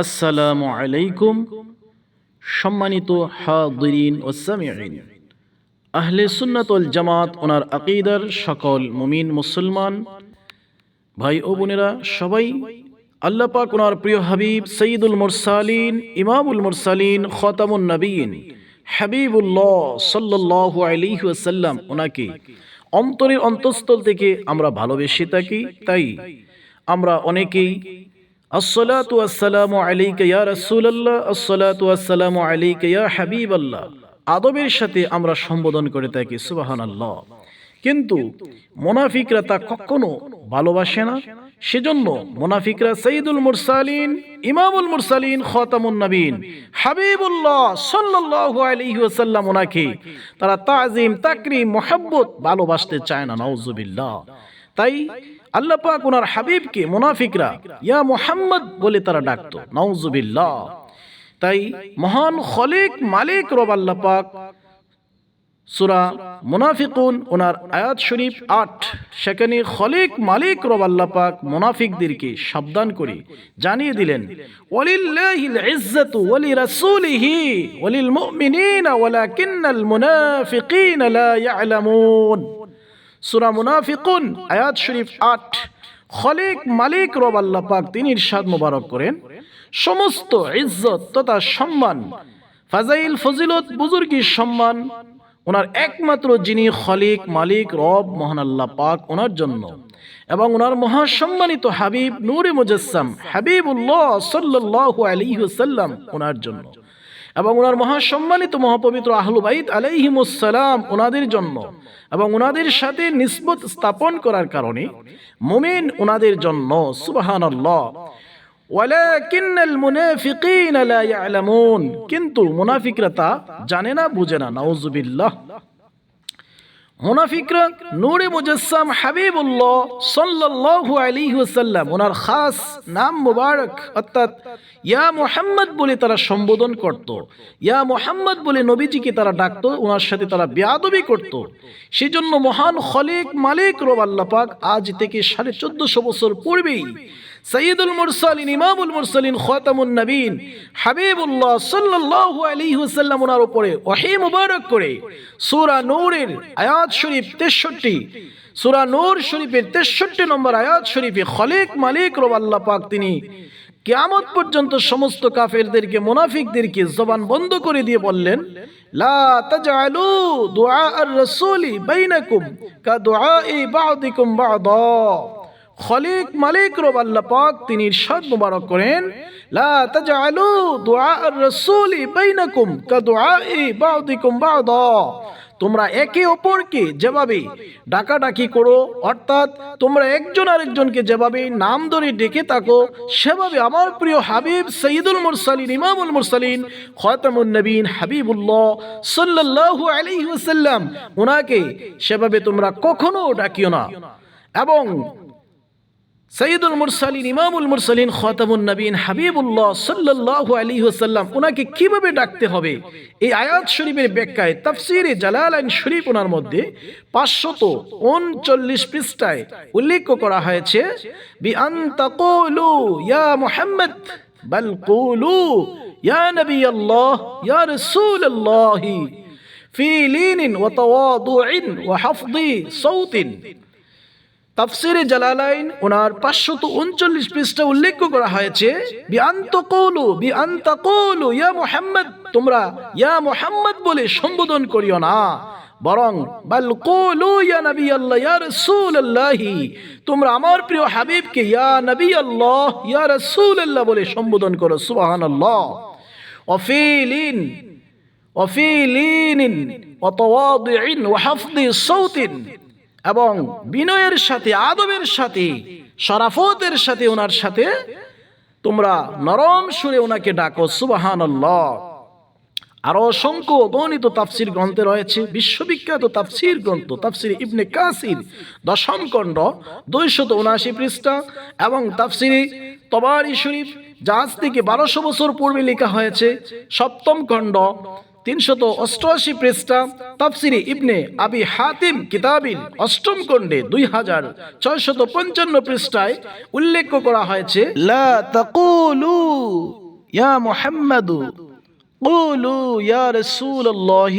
আসসালামু আলাইকুম, সম্মানিত হাদিরিন ও সামিঈন। আহলে সুন্নাতুল জামাত, ওনার আকিদার সকল মুমিন মুসলমান, ভাই ও বোনেরা, সবাই আল্লাহ পাক ওনার প্রিয় হাবিব সঈদুল মুরসালিন, ইমামুল মুরসালিন, খতামুন নবীন, হাবিবুল্লাহ সাল্লাল্লাহু আলাইহি ওয়াসাল্লাম ওনাকে অন্তরের অন্তঃস্থল থেকে আমরা ভালোবেসে থাকি। তাই আমরা অনেকেই আসসালাতু আসসালামু আলাইকা ইয়া রাসূলুল্লাহ, আসসালাতু আসসালামু আলাইকা ইয়া হাবিবাল্লাহ। আদবের সাথে আমরা সম্বোধন করে থাকি, সুবহানাল্লাহ। কিন্তু মোনাফিকরা তা কখনো ভালোবাসে না। সেজন্য মোনাফিকরা সঈদুল মুরসালিন, ইমামুল মুরসালিন, খতামুন নবীন, হাবিবুল্লাহ সাল্লাল্লাহু আলাইহি ওয়াসাল্লাম ওনাকে তারা তাজিম, তাকরিম, মোহাব্বত ভালোবাসতে চায় না, নাউজুবিল্লাহ। তাই আল্লাহ পাক ওনার হাবিবকে মুনাফিকরা, ইয়া মুহাম্মদ বলে তারা ডাকতো। নাউজুবিল্লাহ। তাই মহান খলিক মালিক রব আল্লাহ সুরা মুনাফিকুন, ওনার আয়াত শরীফ আট, সেখানে খলিক মালিক রব আল্লাহ মুনাফিকদেরকে সাবধান করে জানিয়ে দিলেন ওয়ালিল্লাহিল ইজ্জাতু ওয়ালি রাসূলিহি ওয়ালিল মুমিনিনা ওয়ালাকিন্নাল মুনাফিকিনা লা ইয়ালামুন। সুরা মুনাফিকুন, আয়াত শরীফ আট। খলিক মালিক রব আল্লাহ পাক তিনি ইরশাদ মোবারক করেন। সমস্ত ইজ্জত তথা সম্মান, ফাজাইল ফজিলত বুজুর্গির সম্মান ওনার একমাত্র যিনি খলিক, মালিক, রব, মহান আল্লাহ পাক ওনার জন্য। এবং ওনার মহাসম্মানিত হাবিব, নূরে মুজাসসাম, হাবিবুল্লাহ সাল্লাল্লাহু আলাইহি ওয়াসাল্লাম ওনার জন্য। এবং ওনার মহাসম্মানিত মহাপবিত্র আহলুবাইদ আলাইহিমুসালাম ওনাদের জন্য এবং ওনাদের সাথে নিসবত স্থাপন করার কারণে মুমিন ওনাদের জন্য সুবাহান কিন্তু মুনাফিকরা তা জানে না, বুঝে না। নাউজুবিল্লাহ। মুনাফিকরা নূরে মুজাসসাম হাবিবুল্লাহ সাল্লাল্লাহু আলাইহি ওয়াসাল্লাম, ওনার খাস নাম মুবারক, অর্থাৎ ইয়া মুহাম্মদ বলে তারা সম্বোধন করত, ইয়া মুহাম্মদ বলে নবীজিকে তারা ডাকতো, ওনার সাথে তারা বেয়াদবি করত। সেজন্য মহান খলিক মালিক রব আল্লাহ পাক আজ থেকে সাড়ে চোদ্দশো বছর পূর্বেই সৈয়দুল মুরসালিন, ইমামুল মুরসালিন, খতামুন নবীন, হাবিবুল্লাহ সাল্লাল্লাহু আলাইহি ওয়াসাল্লাম ওনার উপরে ওহী মুবারক করে সূরা নূরের আয়াত শরীফ 63 সূরা নূর শরীফের 63 নম্বর আয়াত শরীফে খলিক মালিক রব আল্লাহ পাক তিনি কিয়ামত পর্যন্ত সমস্ত কাফেরদেরকে, মুনাফিকদেরকে জবান বন্ধ করে দিয়ে বললেন, লা তাজআলু দুআ আর-রাসূলি বাইনাকুম কা দুআই বা'দিকুম বা'দা। খলিক মালিক রব আল্লাহ পাক তিনি ইরশাদ মুবারক করেন, লা তাজআলু দুআ আর-রাসূলি বাইনাকুম কা দুআই বা'দিকুম বা'দা। তোমরা একে অপরকে যেভাবে ডাকাডাকি করো, অর্থাৎ তোমরা একজন আরেকজনকে যেভাবে নাম ধরে ডেকে থাকো, সেভাবে আমার প্রিয় হাবিব সঈদুল মুরসালিন, ইমামুল মুরসালিন, খতামুন নবীন হাবিবুল্লাহ সাল্লাল্লাহু আলাইহি ওয়াসাল্লাম ওনাকে সেভাবে তোমরা কখনো ডাকিও না। এবং সঈদুল মুরসালিন, ইমামুল মুরসালিন, খতামুন নবীন, হাবিবুল্লাহ সাল্লাল্লাহু আলাইহি ওয়াসাল্লাম ওনাকে কীভাবে ডাকতে হবে? এই আয়াত শরীফের ব্যাখ্যায়, তাফসিরে জালালাইন শরীফ ওনার মধ্যে পাঁচশত উনচল্লিশ পৃষ্ঠায় উল্লেখ করা হয়েছে, বি আন তাকুলু ইয়া মুহাম্মদ, বাল কুলু ইয়া নবী আল্লাহ ইয়া রাসূলুল্লাহ, ফি লিনিন ওয়া তাওয়াদুইন ওয়া হাফদি সাউতিন। তাফসিরে জালালাইন ওনার পাঁচশত উনচল্লিশ পৃষ্ঠা উল্লেখ করা হয়েছে ইয়া মুহাম্মদ, তোমরা ইয়া মুহাম্মদ বলে সম্বোধন করিও না। বরং বাল কুলু ইয়া নবী আল্লাহ ইয়া রাসূলুল্লাহি, তোমরা আমার প্রিয় হাবিবকে ইয়া নবী আল্লাহ ইয়া রাসূলুল্লাহ বলে সম্বোধন করো, সুবহানাল্লাহ। ওয়াফিলিন ওয়াফিলিন ওয়া তাওয়াদুইন ওয়া হাফদি সাউতিন এবং বিনয়ের সাথে, আদবের সাথে সরাফতের সাথে ওনার সাথে তোমরা নরম সুরে ওনাকে ডাকো সুবাহান আরও অসংখ্য গণিত তাফসির গ্রন্থে রয়েছে, বিশ্ববিখ্যাত তাফসির গ্রন্থ, তাফসির ইবনে কাসির, দশম খণ্ড, দুইশত উনআশি পৃষ্ঠা এবং তাফসিরি তবারি শরীফ জাহাজ থেকে বারোশো বছর পূর্বে লেখা হয়েছে, সপ্তম খণ্ড, তিনশত অষ্টআশি পৃষ্ঠা, তাফসিরে ইবনে আবি হাতিম কিতাবিল অষ্টম খণ্ডে দুই হাজার ছয়শত পঞ্চান্ন পৃষ্ঠায় উল্লেখ করা হয়েছে, লা তাকুলু ইয়া মুহাম্মাদু قولوا يا رسول الله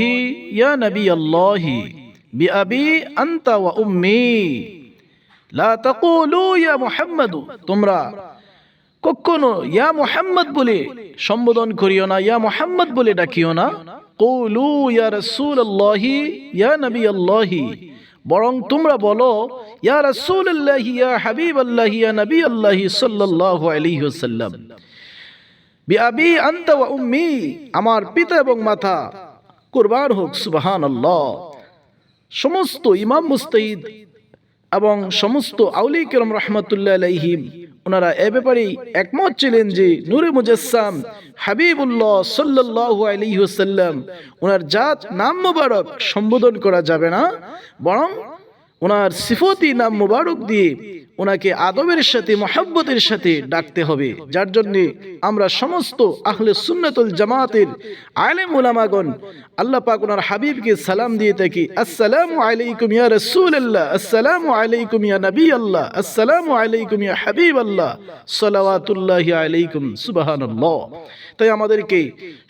يا نبي الله بأبي أنت وأمي لا تقولوا يا محمد তোমরা কখনো ইয়া মুহাম্মদ বলে সম্বোধন করিও না ইয়া মুহাম্মদ বলে ডাকিও না কৌলু ইয়া রাসূলুল্লাহি ইয়া নবিয়াল্লাহি বরং তোমরা বলো ইয়া রাসূলুল্লাহি ইয়া হাবিবাল্লাহি ইয়া নবিয়াল্লাহি সাল্লাল্লাহু আলাইহি ওয়াসাল্লাম বিআবি আনতা ওয়া উম্মি, আমার পিতা এবং মাতা। কুরবান হোক, সুবহানাল্লাহ। সমস্ত ইমাম মুস্তাইদ এবং সমস্ত আউলি কেরম রহমতুল্লাহ আলাইহিম, ওনারা এ ব্যাপারেই একমত ছিলেন যে নূরে মুজাসসাম হাবিবুল্লাহ সাল্লাল্লাহু আলাইহি ওয়াসাল্লাম, ওনার জাত নাম মোবারক সম্বোধন করা যাবে না, বরং ওনার সিফতি নাম মোবারক দিয়ে ওনাকে আদবের সাথে, মহাব্বতের সাথে ডাকতে হবে। যার জন্য আমরা সমস্ত আহলে সুন্নাতুল জামাতের আলেম উলামাগণ আল্লাহ পাক ওনার হাবিবকে সালাম দিয়ে থাকি। আসসালামু আলাইকুম ইয়া রাসূলুল্লাহ, আসসালামু আলাইকুম ইয়া নবী আল্লাহ আসসালামু আলাইকুম ইয়া হাবিব আল্লাহ সালাওয়াতুল্লাহি আলাইকুম, সুবহানাল্লাহ। তাই আমাদেরকে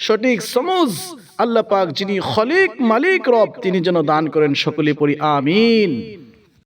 সঠিক সমজ আল্লাহ পাক যিনি খলিক মালিক রব তিনি যেন দান করেন সকলে পড়ি আমিন।